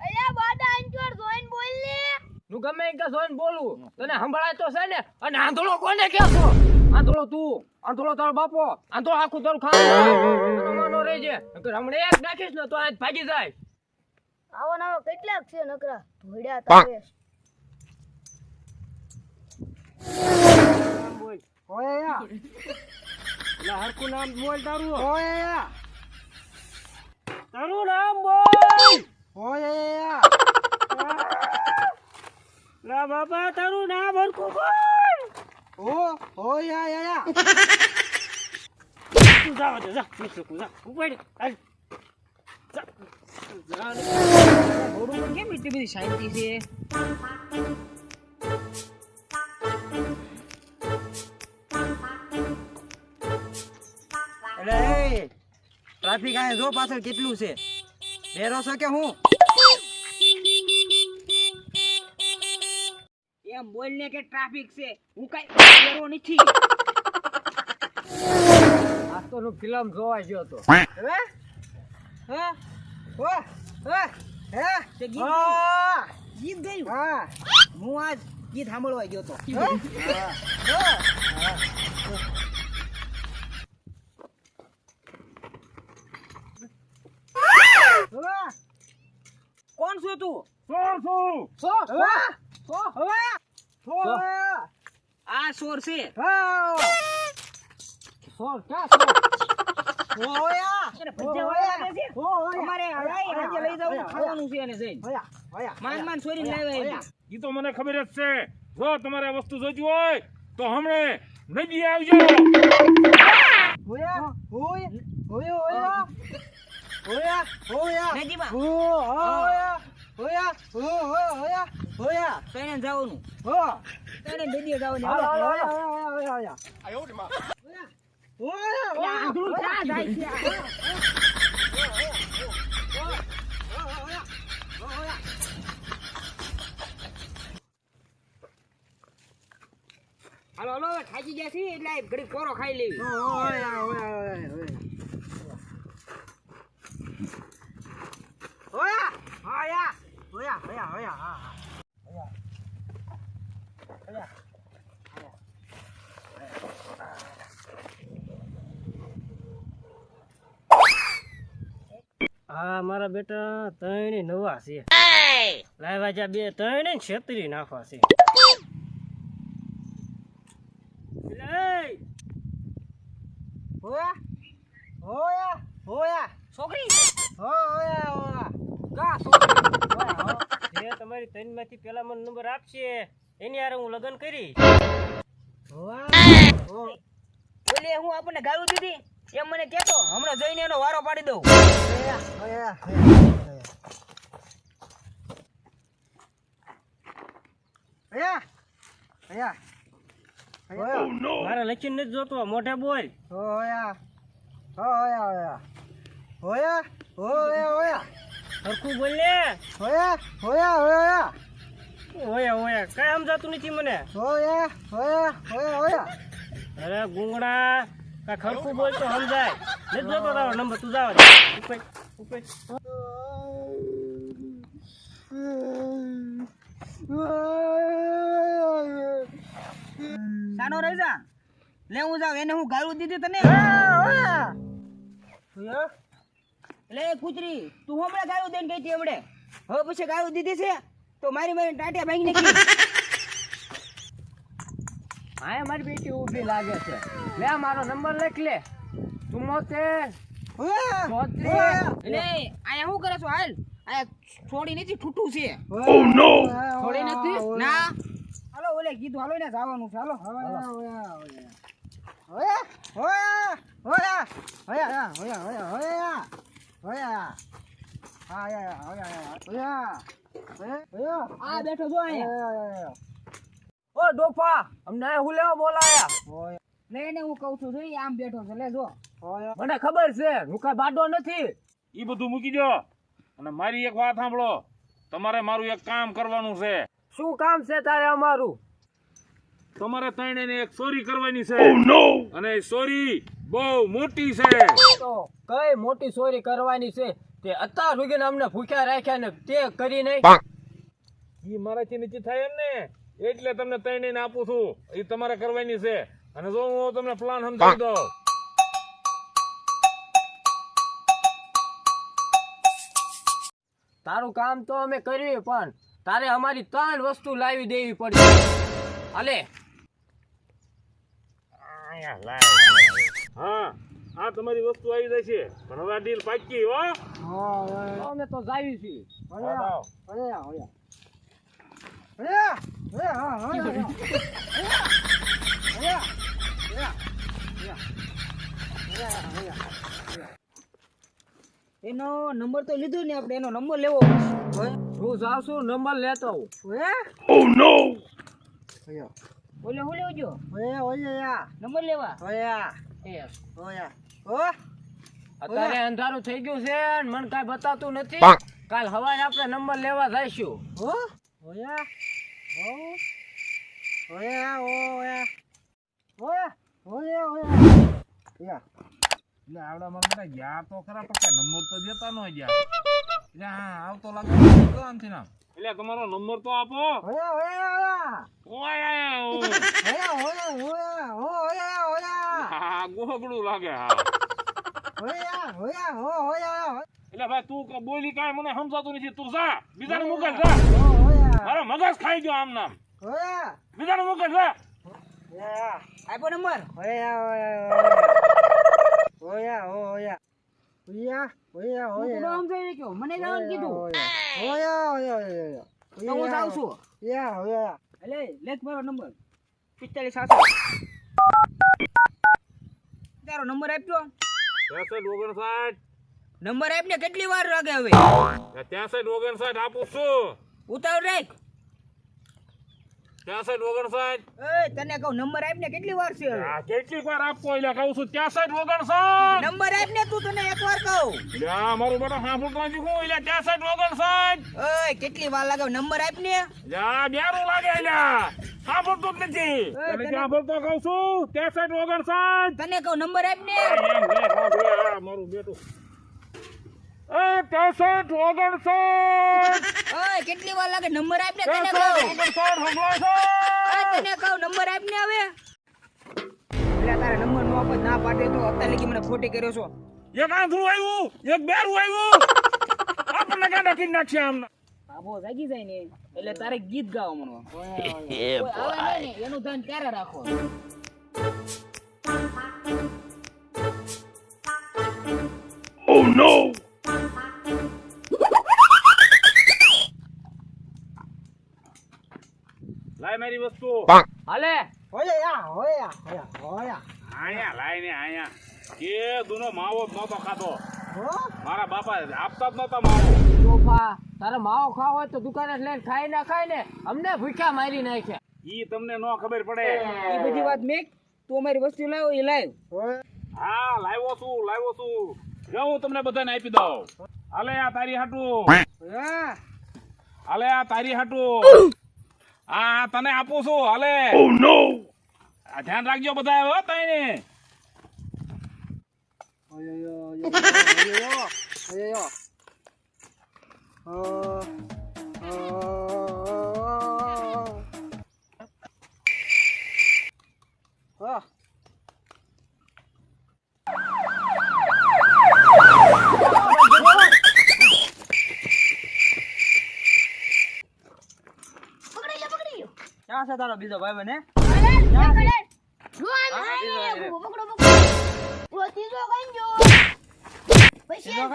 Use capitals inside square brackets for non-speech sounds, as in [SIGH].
ખોટો બાડા અંચોર જોઈન બોલ લે હું ગમે એ કે જોઈને બોલું. તને સંભળાય તો છે ને. અને આંધળો કોને કહેશો આંધળો તું. આંધળો તારો બાપો. આંધળો આખું તારું ખાવાનું માનો રહેજે. નકર હમણે એક નાખીશ ને તો આજ ભાગી જાય. આવો નાવો કેટલાક છે નકરા? ધોડ્યા તારે બોલ. ઓય યા એટલે હરકુ નામ બોલ તારું. ઓય યા તારું નામ બોલ. ઓય ના [LAUGHS] લા બાબા તારું ના હરખું બોલ. ઓ ઓય યા યા તું જા જા જા મિત્ર તું જા. ઉપાડ હાલ. જા. જા ઘોડું કેમ એટલી બધી શાંતિ છે? ટ્રાફિક આ જો પાછળ કેટલું છે? ડેરો છો કે હું? એમ બોલને કે ટ્રાફિક છે. હું કઈ કરવો નથી. [LAUGHS] આ તો હું ફિલ્મ જોવા ગયો હતો હે? હા? હો? હે? હે? તે ગીત હા. ગીત ગયું? હા. હું આજ ગીત સાંભળવા ગયો તો. કોણ છું તું? સો શું સો આ સોર છે. સોર ક્યાં સોર? એને ભજીયા વાળા છે. લઈ જવું ખાવાનું છે એને જઈને. માન માન છોરીને હોયા તો છે હોય? જાય છે? હાલો હાલો હવે ગયા છીએ એટલે ઘડી કોરો ખાઈ લેવી હા મારા બેટા ત્રણ નવા છે. લાવ્યા જા બે ત્રણ છેતરી નાખવા છે. છોકરી? કા છોકરી? જે તમારી ત્રણમાંથી પેલા મને નંબર આપશે. એની હારે હું લગ્ન કરી. બોલે હું આપણને ગાળું દીધી? એમ મને કેતો હમણાં જઈને એનો વારો પાડી દઉં. મારે લખી નથી જોતો મોઢે બોલ. સરખું બોલ ને. ઓયા ઓયા કઈ સમજાતું નથી મને. અરે ગુંગડા. ખરખું બોલ તો સમજાય. નથી જોતો તારો નંબર તું જાવ ઉપર ઉપર સાનો રહી જા. લે હું જાઉં. એને હું ગાળું દીધી તને? એટલે કૂતરી તું હમણાં ગાળું દઈને ગઈ હતી હમણે. હવે પછી ગાળું દીધી છે તો મારી મારી ટાટિયા ભાઈ નાખી. હા મારી બેટી ઊભી લાગે છે લે મારો નંબર લખ લે ચુમ્મોતેર એટલે આયા શું કરે છો હાલ આયા છોડી નથી ઠૂઠું છે થોડી નથી ના હાલો ઓલે કીધું હાલો ને જવાનું છે હાલો આ બેઠો જો અહીંયા ઓ ડોફા અમને હું લેવા બોલાયા? લઈને હું કઉ છું જોઈ આમ બેઠો છે લે જો. મને ખબર છે હું કઈ બાડો નથી. એ બધું મૂકી દો. અને મારી એક વાત સાંભળો. તમારે મારું એક કામ કરવાનું છે. શું કામ છે તારે અમારું? તમારે ત્રણેયને એક ચોરી કરવાની છે. અને એ ચોરી બહુ મોટી છે. તો કઈ મોટી ચોરી કરવાની છે? તે અત્યાર સુધી અમને ભૂખ્યા રાખ્યા ને તે કરી નહીં. એ મારાથી નીચે થાય એમ ને એટલે તમને ત્રણેયને આપું છું. એ તમારે કરવાની છે. અને જો હું તમને પ્લાન સમજાવી દઉં. તારું કામ તો અમે કર્યું પણ તારે અમારી ત્રણ વસ્તુ લાવી દેવી પડશે હાલે આયા હા આ તમારી વસ્તુ આવી જશે પણ હવે ડીલ પાકી હો. અમે તો જાવી છીએ. બતાવો. એનો નંબર તો લીધો ને આપણે એનો નંબર લેવો. હું જાસુ નંબર લેતો આવું. બોલે હું લેવો જો નંબર લેવા? એ, અત્યારે અંધારું થઈ ગયું છે ને મને કાંઈ બતાતું નથી. કાલ હવારે આપણે નંબર લેવા જઈશું. એટલે આવડા બેટા ગયા તો ખરા પણ નંબર તો દેતા ન ગયા એટલે હા આવતો લાગે આમથી નામ એટલે તમારો નંબર તો આપો ઓય આયા હું. હા ગોગડું લાગે હા એટલે ભાઈ તું બોલી કાંઈ મને સમજાતું નથી તું જા બીજાને મોકલ જા મારો મગજ ખાઈ ગયો આમ નામ. બીજાને મોકલ જા આપો નંબર. હું તો નામ જોઈ રાખ્યો. મને જવાનું કીધું. તો હું જાઉં છું. એટલે લેખ મારો નંબર. પિસ્તાલીસ સાતસો તારો નંબર આપ્યો? ત્રેસઠ ઓગણસાઠ. નંબર આપને કેટલી વાર લાગે હવે? ત્યાંસઠ ઓગણસાઠ આપું છું. ઉતાવળ રાખ. ત્યાંસઠ ઓગણસાઠ એ તને કહું નંબર આપને કેટલી વાર છે? આ કેટલીક વાર આપવો એટલે કહું છું. ત્યાંસઠ ઓગણસાઠ નંબર આપને તું તને એકવાર કહું. એટલે મારું બેટા સાંભળતો નથી હું. એટલે ત્યાંસઠ ઓગણસાઠ ઓય કેટલી વાર લાગે? નંબર આપ ને બેરું લાગે એટલે સાંભળતો જ નથી. તને- સાંભળતો કહું છું? ત્યાંસઠ ઓગણસાઠ તને કહું નંબર આપને? એમ લે, સાંભળે, આ મારું બેટું. એ ત્રેસઠ ઓગણસાઠ. ઓય કેટલી વાર લાગે? નંબર આપને તને કહું? ઓગણસાઠ સંભળાય છે. ઓય, તને કહું નંબર આપને હવે? એટલે તારે નંબર નો આપત ના પાડે તો અત્યારે લગી મને ખોટી કર્યો છો. એક આંધળું આવ્યું એક બેરું આવ્યું. આપણને ગાંડા કરી નાખશે આમને બાબો જાગી જાય ને એટલે તારે ગીત ગાવ મનો એનું ધ્યાન ત્યારે રાખો લાય મારી વસ્તુ. હાલે. આયા લાય ને આયા કે દુનો માવો નતો ખાતો મારા બાપા આપતા જ નતા માવો. તોફા તારે માવો ખાવો હોય તો દુકાને લઈને ખાઈ ના ખાય ને. અમને ભૂખ્યા મારી નાખ્યા. ઈ તમને ન ખબર પડે. એ બધી વાત મેક તું અમારી વસ્તુ લાવ્યો એ લાવ હા? લાવ્યો છું લાવ્યો છું. જો હું તમને બધાને આપી દઉં. હાલે આ તારી હાટું. હાલે આ તારી હાટું. આ તને આપું છું હાલે. આ ધ્યાન રાખજો બધા હો તઈને. પકડી ક્યાં છે તારો બીજો ભાઈ બને. પછી